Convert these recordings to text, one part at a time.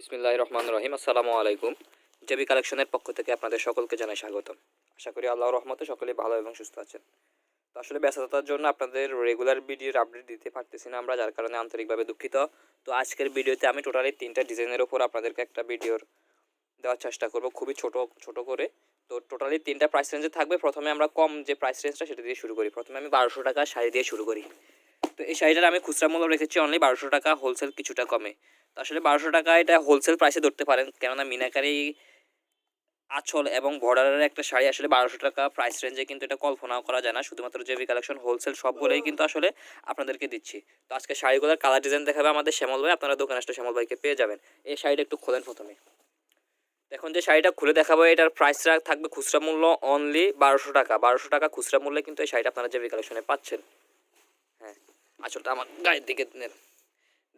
বিসমিল্লাহ রহমান রহিম আসসালামু আলাইকুম। জেবি কালেকশনের পক্ষ থেকে আপনাদের সকলকে জানাই স্বাগতম। আশা করি আল্লাহ রহমতে সকলে ভালো এবং সুস্থ আছেন। তো আসলে ব্যস্ততার জন্য আপনাদের রেগুলার ভিডিওর আপডেট দিতে পারতেছি না আমরা, যার কারণে আন্তরিকভাবে দুঃখিত। তো আজকের ভিডিওতে আমি টোটালি তিনটা ডিজাইনের ওপর আপনাদেরকে একটা ভিডিওর দেওয়ার চেষ্টা করব, খুবই ছোট ছোট করে। তো টোটালি তিনটা প্রাইস রেঞ্জে থাকবে। প্রথমে আমরা কম যে প্রাইস রেঞ্জটা সেটা দিয়ে শুরু করি। প্রথমে আমি বারোশো টাকা শাড়ি দিয়ে শুরু করি। তো এই শাড়িটার আমি খুচরা মূল্য রেখেছি অনলি বারোশো টাকা হোলসেল কিছুটা কমে। তো আসলে বারোশো টাকা এটা হোলসেল প্রাইসে ধরতে পারেন, কেননা মিনাকারি আঁচল এবং বর্ডারের একটা শাড়ি আসলে বারোশো টাকা প্রাইস রেঞ্জে কিন্তু এটা কল্পনাও করা যায় না। শুধুমাত্র জেবি কালেকশন হোলসেল সবগুলোই কিন্তু আসলে আপনাদেরকে দিচ্ছি। তো আজকে শাড়িগুলোর কালার ডিজাইন দেখাবে আমাদের শ্যামল ভাই, আপনারা দোকানে আসলে শ্যামল ভাইকে পেয়ে যাবেন। এই শাড়িটা একটু খোলেন প্রথমে। এখন যে শাড়িটা খুলে দেখাবো, এটার প্রাইসটা থাকবে খুচরা মূল্য অনলি বারোশো টাকা। বারোশো টাকা খুচরা মূল্যে কিন্তু এই শাড়িটা আপনারা জেবি কালেকশনে পাচ্ছেন। আসলটা আমার গায়ের দিকে নেন।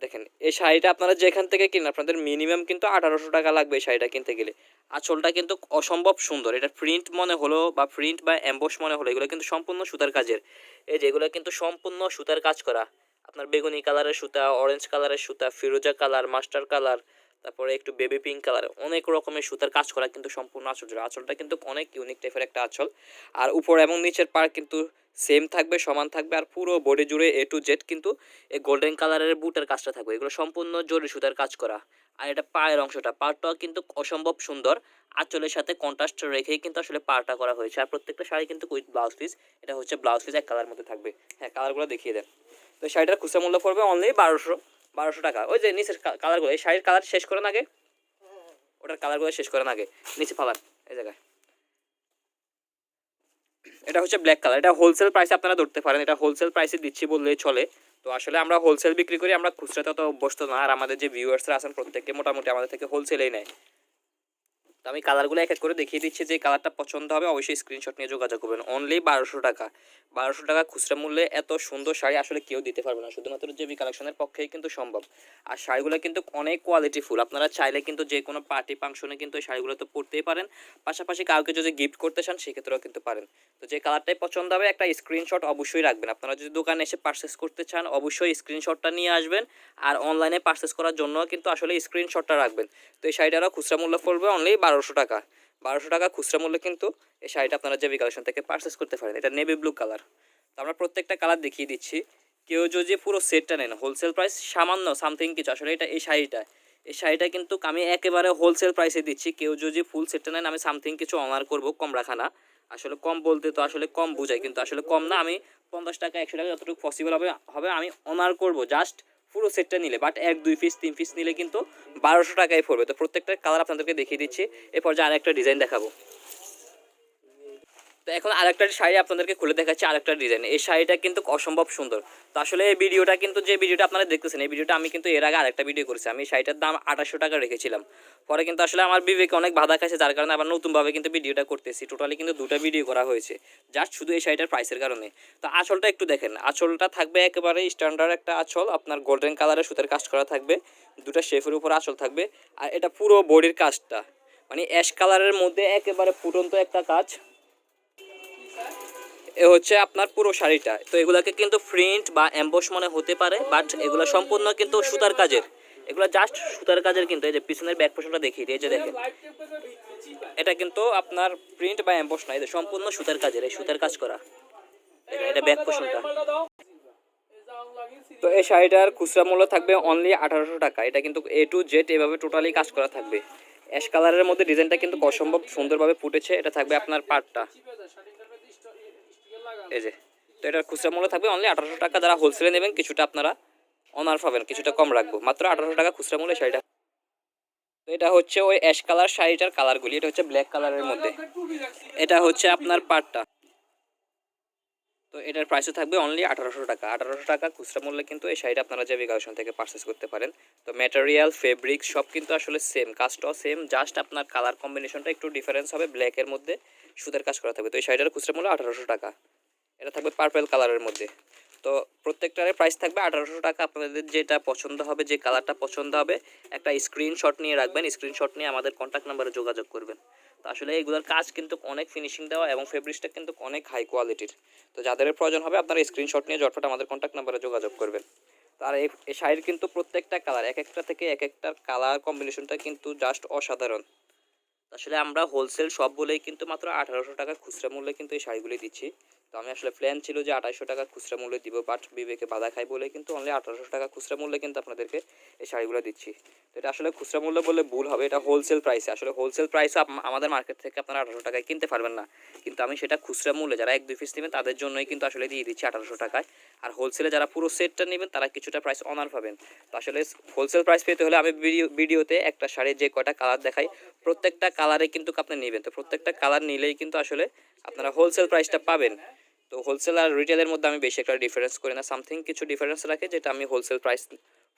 দেখেন, এই শাড়িটা আপনারা যেখান থেকে কিনেন, আপনাদের মিনিমাম কিন্তু আঠারোশো টাকা লাগবে এই শাড়িটা কিনতে গেলে। আঁচলটা কিন্তু অসম্ভব সুন্দর। এটা প্রিন্ট মনে হলো বা প্রিন্ট বা অ্যাম্বস মনে হলো, এগুলো কিন্তু সম্পূর্ণ সুতার কাজের। এই যে এগুলো কিন্তু সম্পূর্ণ সুতার কাজ করা। আপনার বেগুনি কালারের সুতা অরেঞ্জ কালারের সুতা, ফিরোজা কালার মাস্টার কালার তারপরে একটু বেবি পিঙ্ক কালার অনেক রকমের সুতার কাজ করা কিন্তু সম্পূর্ণ আঁচল জুড়ে। আঁচলটা কিন্তু অনেক ইউনিক টাইপের একটা আঁচল। আর উপর এবং নিচের পার কিন্তু সেম থাকবে, সমান থাকবে, আর পুরো বডি জুড়ে এ টু জেড কিন্তু এই গোল্ডেন কালারের বুটের কাজটা থাকবে। এগুলো সম্পূর্ণ জরি সুতার কাজ করা। আর এটা পায়ের অংশটা পাড়টাও কিন্তু অসম্ভব সুন্দর। আঁচলের সাথে কন্ট্রাস্ট রেখেই কিন্তু আসলে পাড়টা করা হয়েছে। আর প্রত্যেকটা শাড়ি কিন্তু উইথ ব্লাউজ পিস এটা হচ্ছে ব্লাউজ পিস এক কালার মধ্যে থাকবে। হ্যাঁ কালারগুলো দেখিয়ে দেন। তো শাড়িটার খুচরা মূল্য পড়বে অনলি বারোশো। বারোশো টাকা। ওই যে নিচের কালারগুলো এই শাড়ির কালার শেষ করেন আগে? ওটার কালারগুলো শেষ করেন আগে, নিচে ফালান, এই জায়গায়। এটা হচ্ছে ব্ল্যাক কালার এটা হোলসেল প্রাইসে আপনারা ধরতে পারেন, এটা হোলসেল প্রাইসে দিচ্ছি বললেই চলে। তো আসলে আমরা হোলসেল বিক্রি করি, আমরা খুচরাতে অত অভ্যস্ত না, আর আমাদের যে ভিউয়ার্সরা আছেন প্রত্যেককে মোটামুটি আমাদের থেকে হোলসেলেই নেয়। তো আমি কালারগুলো এক এক করে দেখিয়ে দিচ্ছি, যে কালারটা পছন্দ হবে অবশ্যই স্ক্রিনশট নিয়ে যোগাযোগ করবেন। অনলি বারোশো টাকা। বারোশো টাকা খুচরা মূল্যে এত সুন্দর শাড়ি আসলে কেউ দিতে পারবে না। শুধুমাত্র যে জেবি কালেকশনের পক্ষেই কিন্তু সম্ভব। আর শাড়িগুলো কিন্তু অনেক কোয়ালিটি ফুল আপনারা চাইলে কিন্তু যে কোনো পার্টি ফাংশনে কিন্তু এই শাড়িগুলো তো পরতেই পারেন। পাশাপাশি কাউকে যদি গিফট করতে চান, সেক্ষেত্রেও কিন্তু পারেন। তো যে কালারটাই পছন্দ হবে, একটা স্ক্রিনশট অবশ্যই রাখবেন। আপনারা যদি দোকানে এসে পারচেস করতে চান, অবশ্যই স্ক্রিনশটটা নিয়ে আসবেন। আর অনলাইনে পারচেস করার জন্য কিন্তু আসলে স্ক্রিনশটটা রাখবেন। তো এই শাড়িটারও খুচরা মূল্য পড়বে অনলি বারোশো টাকা। বারোশো টাকা খুচরা মূল্যে কিন্তু এই শাড়িটা আপনারা জেবি কালেকশন থেকে পারচেস করতে পারেন, এটা নেভি ব্লু কালার তো আমরা প্রত্যেকটা কালার দেখিয়ে দিচ্ছি। কেউ যদি পুরো সেটটা নেন হোলসেল প্রাইস সামান্য সামথিং কিছু, আসলে এটা এই শাড়িটা। এই শাড়িটা কিন্তু আমি একেবারে হোলসেল প্রাইসে দিচ্ছি। কেউ যদি ফুল সেটটা নেন, আমি সামথিং কিছু অনার করব, কম রাখা না। আসলে কম বলতে তো আসলে কম বোঝাই কিন্তু আসলে কম না। আমি পঞ্চাশ টাকা, একশো টাকা যতটুকু পসিবল হবে হবে আমি অনার করব। জাস্ট পুরো সেটটা নিলে বাট এক, দুই পিস তিন পিস নিলে কিন্তু বারোশো টাকায় পড়বে। তো প্রত্যেকটা কালার আপনাদেরকে দেখিয়ে দিচ্ছি। এরপর যে আরেকটা ডিজাইন দেখাবো। তো এখন আরেকটা শাড়ি আপনাদেরকে খুলে দেখাচ্ছি, আরেকটা ডিজাইন এই শাড়িটা কিন্তু অসম্ভব সুন্দর। তো আসলে এই ভিডিওটা কিন্তু যে ভিডিওটা আপনারা দেখতেছেন, এই ভিডিওটা আমি কিন্তু এর আগে আরেকটা ভিডিও করেছি। আমি শাড়িটার দাম আঠাশশো টাকা রেখেছিলাম। পরে কিন্তু আসলে আমার বিবেকে অনেক বাধা খাইছে, যার কারণে আবার নতুনভাবে কিন্তু ভিডিওটা করতেছি। টোটালি কিন্তু দুটো ভিডিও করা হয়েছে। জাস্ট শুধু এই শাড়িটার প্রাইসের কারণে। তো আঁচলটা একটু দেখেন। আঁচলটা থাকবে একেবারে স্ট্যান্ডার্ড একটা আঁচল। আপনার গোল্ডেন কালারের সুতের কাজ করা থাকবে। দুটো শেফের উপর আঁচল থাকবে। আর এটা পুরো বডির কাজটা। মানে অ্যাশ কালারের মধ্যে একেবারে ফুটন্ত একটা কাজ। এ হচ্ছে আপনার পুরো শাড়িটা। তো এগুলাকে কিন্তু প্রিন্ট বা এম্বস মনে হতে পারে বাট এগুলো সম্পূর্ণ কিন্তু সুতার কাজের। এগুলো জাস্ট সুতার কাজের কিন্তু, এই যে পিছনের ব্যাক পোর্শনটা দেখিয়ে দিই, এই যে দেখেন। এটা কিন্তু আপনার প্রিন্ট বা এম্বস না এটা সম্পূর্ণ সুতার কাজের, এই সুতার কাজ করা। এটা ব্যাক পোর্শনটা তো এই শাড়িটার খুচরা মূল্য থাকবে অনলি আঠারোশো টাকা। এটা কিন্তু এ টু জেড এভাবে টোটালি কাজ করা থাকবে। অ্যাশ কালারের মধ্যে ডিজাইনটা কিন্তু অসম্ভব সুন্দরভাবে ফুটেছে, এটা থাকবে আপনার পার্টটা এই যে, তো এটার খুচরা মূল্য থাকবে অনলি আঠারোশো টাকা। যারা হোলসেলে নেবেন, কিছুটা আপনারা অনার পাবেন, কিছুটা কম রাখব। মাত্র আঠারোশো টাকা খুচরা মূল্যে শাড়িটা। তো এটা হচ্ছে ওই অ্যাশ কালার শাড়িটার কালারগুলি এটা হচ্ছে ব্ল্যাক কালারের মধ্যে। এটা হচ্ছে আপনার পার্টটা তো এটার প্রাইসও থাকবে অনলি আঠারোশো টাকা। আঠারোশো টাকা খুচরা মূল্যে কিন্তু এই শাড়িটা আপনারা জেবি কালেকশন থেকে পারচেস করতে পারেন। তো ম্যাটেরিয়াল ফেব্রিক সব কিন্তু আসলে সেম কাজটাও সেম জাস্ট আপনার কালার কম্বিনেশনটা একটু ডিফারেন্স হবে ব্ল্যাকের মধ্যে সুতার কাজ করা থাকবে। তো এই শাড়িটার খুচরা মূল্য আঠারোশো টাকা। এটা থাকবে পার্পেল কালারের মধ্যে। তো প্রত্যেকটার প্রাইস থাকবে আঠারোশো টাকা। আপনাদের যেটা পছন্দ হবে, যে কালারটা পছন্দ হবে, একটা স্ক্রিনশট নিয়ে রাখবেন। স্ক্রিনশট নিয়ে আমাদের কন্ট্যাক্ট নাম্বারে যোগাযোগ করবেন। তো আসলে এগুলোর কাজ কিন্তু অনেক ফিনিশিং দেওয়া এবং ফেব্রিক্সটা কিন্তু অনেক হাই কোয়ালিটির তো যাদের প্রয়োজন হবে আপনারা স্ক্রিনশট নিয়ে ঝটফট আমাদের কন্ট্যাক্ট নাম্বারে যোগাযোগ করবেন। আর এই এই শাড়ির কিন্তু প্রত্যেকটা কালার এক একটা থেকে এক একটা কালার কম্বিনেশনটা কিন্তু জাস্ট অসাধারণ। আসলে আমরা হোলসেল সব বলেই কিন্তু মাত্র আঠারোশো টাকা খুচরা মূল্যে কিন্তু এই শাড়িগুলি দিচ্ছি। তো আমি আসলে প্ল্যান ছিল যে আঠাইশশো টাকা খুচরা মূল্যে দিব বাট বিবেকে বাধা খাই বলে কিন্তু অনলি আঠারোশো টাকা খুচরা মূল্যে কিন্তু আপনাদেরকে এই শাড়িগুলো দিচ্ছি। তো এটা আসলে খুচরা মূল্য বললে ভুল হবে, এটা হোলসেল প্রাইসে আসলে হোলসেল প্রাইসও আমাদের মার্কেট থেকে আপনারা আঠারোশো টাকায় কিনতে পারবেন না। কিন্তু আমি সেটা খুচরা মূল্যে, যারা এক দুই পিস নেবেন, তাদের জন্যই কিন্তু আসলে দিয়ে দিচ্ছি আঠারোশো টাকায়। আর হোলসেলে যারা পুরো সেটটা নেবেন, তারা কিছুটা প্রাইস অনার পাবেন। তো আসলে হোলসেল প্রাইস পেতে হলে আমি ভিডিও ভিডিওতে একটা শাড়ির যে কয়টা কালার দেখাই, প্রত্যেকটা কালারে কিন্তু আপনি নেবেন। তো প্রত্যেকটা কালার নিলেই কিন্তু আসলে আপনারা হোলসেল প্রাইসটা পাবেন। তো হোলসেল আর রিটেলের মধ্যে আমি বেশি একটা ডিফারেন্স করি না। সামথিং কিছু ডিফারেন্স রাখে যেটা আমি হোলসেল প্রাইস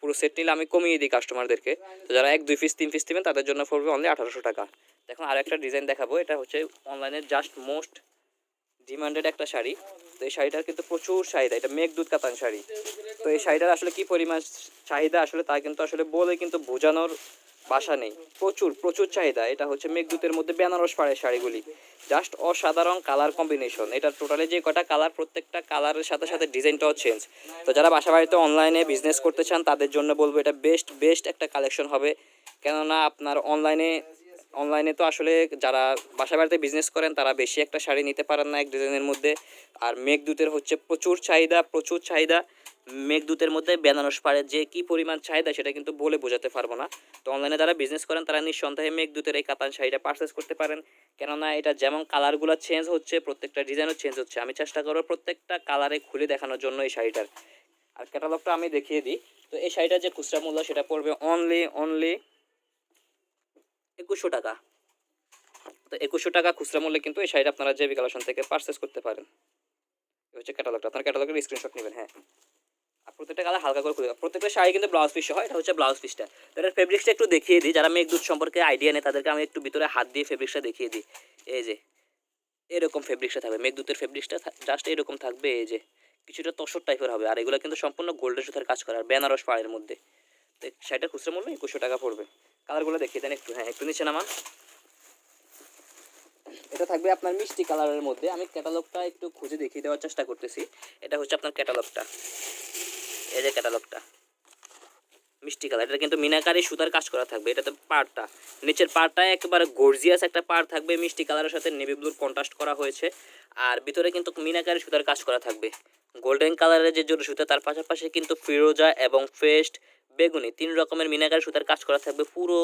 পুরো সেট নিলে আমি কমিয়ে দিই কাস্টমারদেরকে তো যারা এক, দুই পিস তিন পিস নেবেন, তাদের জন্য পড়বে অনলি আঠারোশো টাকা। দেখুন আর একটা ডিজাইন দেখাবো। এটা হচ্ছে অনলাইনে জাস্ট মোস্ট ডিমান্ডেড একটা শাড়ি। তো এই শাড়িটার কিন্তু প্রচুর চাহিদা। এটা মেঘদূত কাতান শাড়ি। তো এই শাড়িটার আসলে কি পরিমাণ চাহিদা আসলে তা কিন্তু আসলে বলে কিন্তু বোঝানোর বাসা নেই। প্রচুর প্রচুর চাহিদা। এটা হচ্ছে মেঘদূতের মধ্যে বেনারস পাড়ের শাড়িগুলি। জাস্ট অসাধারণ কালার কম্বিনেশন এটা টোটালি যে কটা কালার প্রত্যেকটা কালারের সাথে সাথে ডিজাইনটাও চেঞ্জ তো যারা বাসা বাড়িতে অনলাইনে বিজনেস করতে চান, তাদের জন্য বলব এটা বেস্ট বেস্ট একটা কালেকশন হবে। কেননা আপনার অনলাইনে অনলাইনে তো আসলে যারা বাসা বাড়িতে বিজনেস করেন, তারা বেশি একটা শাড়ি নিতে পারেন না এক ডিজাইনের মধ্যে। আর মেঘদূতের হচ্ছে প্রচুর চাহিদা প্রচুর চাহিদা। মেঘদূতের মধ্যে বেনারস পাড়ের যে কি পরিমাণ চাহিদা সেটা কিন্তু বলে বোঝাতে পারব না। তো অনলাইনে যারা বিজনেস করেন, তারা নিঃসন্দেহে মেঘদূতের এই কাতান শাড়িটা পারচেস করতে পারেন। কেননা এটা যেমন কালারগুলো চেঞ্জ হচ্ছে, প্রত্যেকটা ডিজাইনও চেঞ্জ হচ্ছে। আমি চেষ্টা করব প্রত্যেকটা কালারে খুলে দেখানোর জন্য এই শাড়িটার। আর ক্যাটালগটা আমি দেখিয়ে দিই। তো এই শাড়িটার যে খুচরা মূল্য, সেটা পড়বে অনলি অনলি একুশশো টাকা। তো একুশশো টাকা খুচরা মূল্যে কিন্তু এই শাড়িটা আপনারা জেবি কালেকশন থেকে পারচেস করতে পারেন। হচ্ছে ক্যাটালগটা আপনার ক্যাটালগের স্ক্রিনশট নেবেন হ্যাঁ। আর প্রত্যেকটা কালার হালকা করে খুলে প্রত্যেকটা শাড়ি কিন্তু ব্লাউজ পিস হয় এটা হচ্ছে ব্লাউজ পিসটা তো ফেব্রিক্সটা একটু দেখিয়ে দিই, যারা মেঘদূত সম্পর্কে আইডিয়া নেই, তাদেরকে আমি একটু ভিতরে হাত দিয়ে ফেব্রিক্সটা দেখিয়ে দিই। এই যে, এরকম ফেব্রিক্সটা থাকবে, মেঘদূতের ফেব্রিক্সটা জাস্ট এরকম থাকবে, এই যে, কিছুটা তসর টাইপের হবে। আর এগুলো কিন্তু সম্পূর্ণ গোল্ডের সুতার কাজ করা, আর বেনারস পাড়ের মধ্যে। তো শাড়িটার খুচরা মূল্য একুশশো টাকা পড়বে। কালারগুলো দেখিয়ে দেন একটু হ্যাঁ একটু নিচে নামান। এটা থাকবে আপনার মিষ্টি কালারের মধ্যে। আমি ক্যাটালগটা একটু খুঁজে দেখিয়ে দেওয়ার চেষ্টা করতেছি। এটা হচ্ছে আপনার ক্যাটালগটা এই যে ক্যাটালগটা মিষ্টি কালার, এটা কিন্তু মিনাকারি সুতার কাজ করা থাকবে, এটাতে পাড়টা। নিচের পাড়টা একেবারে গর্জিয়াস একটা পাড় থাকবে, মিষ্টি কালারের সাথে নেভি ব্লুর কন্ট্রাস্ট করা হয়েছে। আর ভিতরে কিন্তু মিনাকারি সুতার কাজ করা থাকবে। গোল্ডেন কালারের যে জোর সুতা তার পাশাপাশি কিন্তু ফিরোজা এবং ফেস্ট বেগুনি, তিন রকমের মিনাকারি সুতার কাজ করা থাকবে পুরো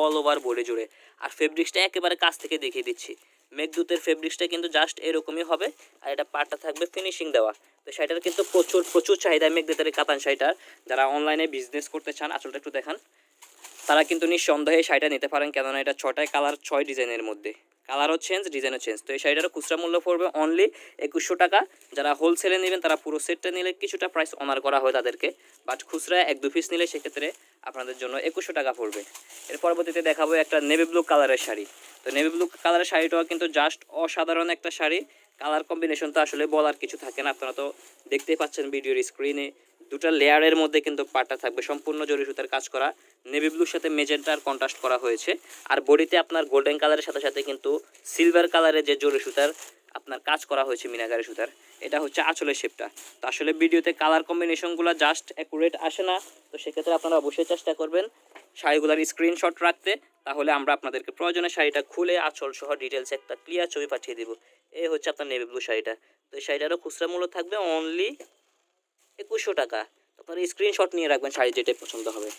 অল ওভার বডি জুড়ে। আর ফেব্রিক্সটা একেবারে কাছ থেকে দেখিয়ে দিচ্ছি। মেঘদূতের ফেব্রিক্সটা কিন্তু জাস্ট এরকমই হবে, আর এটা পাটটা থাকবে ফিনিশিং দেওয়া। তো শাড়িটার কিন্তু প্রচুর প্রচুর চাহিদা মেঘদূতের কাতান শাড়িটার। যারা অনলাইনে বিজনেস করতে চান আসলটা একটু দেখান। তারা কিন্তু নিঃসন্দেহে শাড়িটা নিতে পারেন, কেননা এটা ছটায় কালার ছয় ডিজাইনের মধ্যে। কালারও চেঞ্জ ডিজাইনও চেঞ্জ তো এই শাড়িটারও খুচরা মূল্য পড়বে অনলি একুশশো টাকা। যারা হোলসেলে নেবেন, তারা পুরো সেটটা নিলে কিছুটা প্রাইস অনার করা হয় তাদেরকে। বাট খুচরা এক, দু পিস নিলে সেক্ষেত্রে আপনাদের জন্য একুশশো টাকা পড়বে। এর পরবর্তীতে দেখাবো একটা নেভি ব্লু কালারের শাড়ি। তো নেভি ব্লু কালারের শাড়িটাও কিন্তু জাস্ট অসাধারণ একটা শাড়ি। কালার কম্বিনেশন তো আসলে বলার কিছু থাকে না। আপনারা তো দেখতেই পাচ্ছেন ভিডিওর স্ক্রিনে দুটো লেয়ারের মধ্যে কিন্তু পাটটা থাকবে। সম্পূর্ণ জরি সুতার কাজ করা। নেভি ব্লুর সাথে মেজেন্টার কন্ট্রাস্ট করা হয়েছে। আর বডিতে আপনার গোল্ডেন কালারের সাথে সাথে কিন্তু সিলভার কালারের যে জরি সুতার আপনার কাজ করা হয়েছে মিনাগারি সুতার, এটা হচ্ছে আঁচলের শেপটা তো আসলে ভিডিওতে কালার কম্বিনেশনগুলো জাস্ট অ্যাকুরেট আসে না। তো সেক্ষেত্রে আপনারা অবশ্যই চেষ্টা করবেন শাড়িগুলোর স্ক্রিনশট রাখতে। তাহলে আমরা আপনাদেরকে প্রয়োজনে শাড়িটা খুলে, আঁচল সহ ডিটেলস একটা ক্লিয়ার ছবি পাঠিয়ে দেবো। এই হচ্ছে আপনার নেভি ব্লু শাড়িটা। তো এই শাড়িটারও খুচরা মূল্য থাকবে অনলি একুশশো টাকা। আপনারা স্ক্রিনশট নিয়ে রাখবেন শাড়ি যেটাই পছন্দ হবে।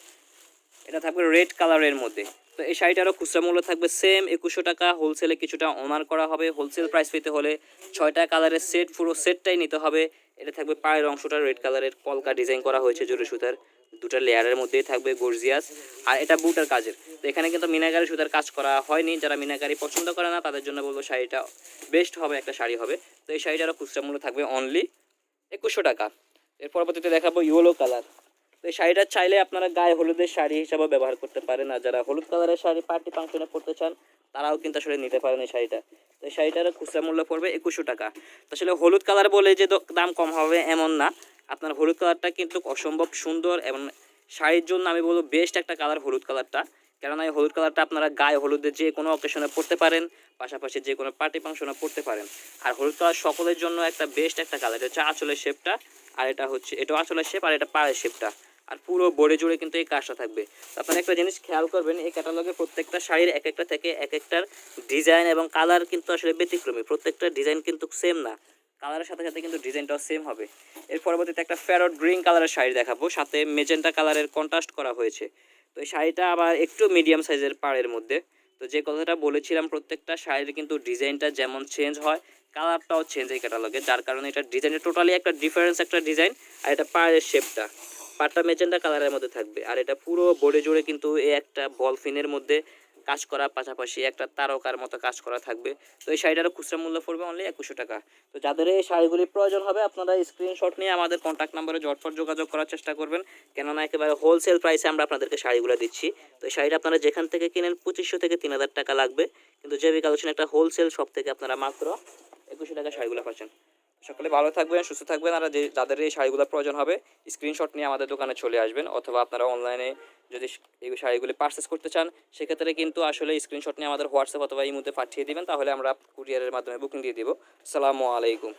এটা থাকবে রেড কালারের মধ্যে। তো এই শাড়িটারও খুচরা মূল্য থাকবে সেম একুশশো টাকা। হোলসেলে কিছুটা অনার করা হবে। হোলসেল প্রাইস পেতে হলে ছয়টা কালারের সেট পুরো সেটটাই নিতে হবে। এটা থাকবে পায়ের অংশটা রেড কালারের কলকা ডিজাইন করা হয়েছে জোরে সুতার। দুটা লেয়ারের মধ্যেই থাকবে গর্জিয়াস আর এটা বুটার কাজের। তো এখানে কিন্তু মিনাকারি সুতার কাজ করা হয়নি। যারা মিনাকারি পছন্দ করে না, তাদের জন্য বলব শাড়িটা বেস্ট হবে, একটা শাড়ি হবে। তো এই শাড়িটারও খুচরা মূল্য থাকবে অনলি একুশশো টাকা। এর পরবর্তীতে দেখাবো ইয়েলো কালার তো এই শাড়িটা চাইলে আপনারা গায়ে হলুদের শাড়ি হিসাবে ব্যবহার করতে পারেন, আর যারা হলুদ কালারের শাড়ি পার্টি ফাংশনে পড়তে চান, তারাও কিন্তু আসলে নিতে পারেন এই শাড়িটা। তো এই শাড়িটার খুচরা মূল্য পড়বে একুশশো টাকা। তো আসলে হলুদ কালার বলে যে দাম কম হবে এমন না। আপনার হলুদ কালারটা কিন্তু অসম্ভব সুন্দর এবং শাড়ির জন্য আমি বলব বেস্ট একটা কালার হলুদ কালারটা কেননা এই হলুদ কালারটা আপনারা গায়ে হলুদে যে কোনো অকেশনে পড়তে পারেন, পাশাপাশি যে কোনো পার্টি ফাংশনে পড়তে পারেন। আর হলুদ কালার সকলের জন্য একটা বেস্ট একটা কালার এটা হচ্ছে আঁচলের শেপটা আর এটা হচ্ছে, এটা আঁচলের শেপ আর এটা পায়ের শেপটা আর পুরো বোর্ডে জুড়ে কিন্তু এই কাজটা থাকবে। আপনারা একটা জিনিস খেয়াল করবেন, এই ক্যাটালগে প্রত্যেকটা শাড়ির এক একটা থেকে এক একটার ডিজাইন এবং কালার কিন্তু আসলে ব্যতিক্রমী। প্রত্যেকটা ডিজাইন কিন্তু সেম না। কালারের সাথে সাথে কিন্তু ডিজাইনটাও সেম হবে। এর পরবর্তীতে একটা প্যারট গ্রিন কালারের শাড়ি দেখাবো, সাথে মেজেন্টা কালারের কন্ট্রাস্ট করা হয়েছে। তো এই শাড়িটা আবার একটু মিডিয়াম সাইজের পাড়ের মধ্যে। তো যে কথাটা বলেছিলাম, প্রত্যেকটা শাড়ির কিন্তু ডিজাইনটা যেমন চেঞ্জ হয় কালারটাও চেঞ্জ এই ক্যাটালগে যার কারণে এটা ডিজাইনের টোটালি একটা ডিফারেন্স একটা ডিজাইন আর এটা পাড়ের শেপটা পাটটা মেজেন্টা কালারের মধ্যে থাকবে, আর এটা পুরো বোর্ডে জুড়ে কিন্তু এই একটা বলফিনের মধ্যে কাজ করার পাশাপাশি একটা তারকার মতো কাজ করা থাকবে। তো এই শাড়িটারও খুচরা মূল্য পড়বে অনলি একুশশো টাকা। তো যাদের এই শাড়িগুলি প্রয়োজন হবে, আপনারা স্ক্রিনশট নিয়ে আমাদের কন্ট্যাক্ট নাম্বারে জটফট যোগাযোগ করার চেষ্টা করবেন। কেননা একেবারে হোলসেল প্রাইসে আমরা আপনাদেরকে শাড়িগুলো দিচ্ছি। তো এই শাড়িটা আপনারা যেখান থেকে কিনেন, পঁচিশশো থেকে তিন হাজার টাকা লাগবে। কিন্তু জেবি কালেকশন একটা হোলসেল শপ থেকে আপনারা মাত্র একুশশো টাকা শাড়িগুলো পাচ্ছেন। সকলে ভালো থাকবেন, সুস্থ থাকবেন আর যে যাদের এই শাড়িগুলো প্রয়োজন হবে স্ক্রিনশট নিয়ে আমাদের দোকানে চলে আসবেন অথবা আপনারা অনলাইনে যদি এই শাড়িগুলি পারচেস করতে চান, সেক্ষেত্রে কিন্তু আসলে স্ক্রিনশট নিয়ে আমাদের হোয়াটসঅ্যাপ অথবা ইমোতে পাঠিয়ে দিবেন, তাহলে আমরা কুরিয়ারের মাধ্যমে বুকিং দিয়ে দিব। আসসালামু আলাইকুম।